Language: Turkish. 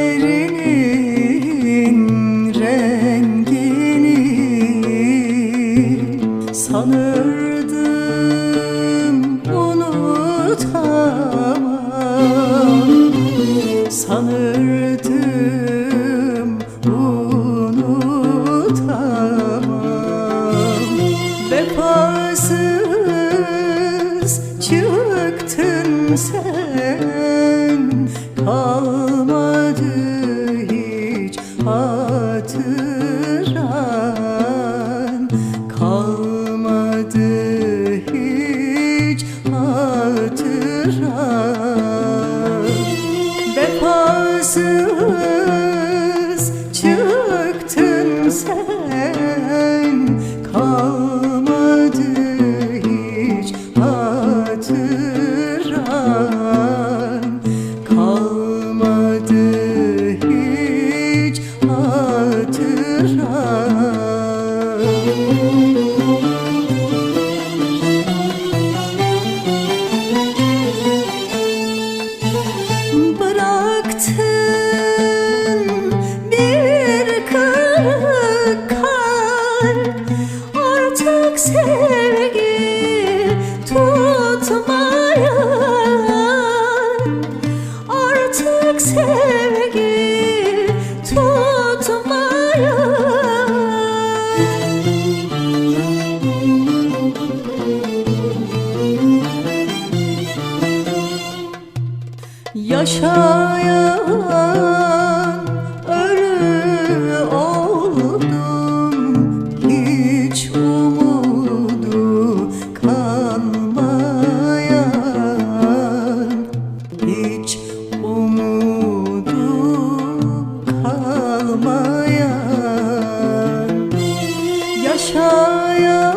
Gözlerinin rengini sanırdım unutamam. Sanırdım unutamam. Vefasız çıktın sen Kalmadı hiç hatıran Kalmadı hiç hatıran sevgi tutmayan artık sevgi tutmayan. Yaşayan hiç umudu kalmayan yaşayan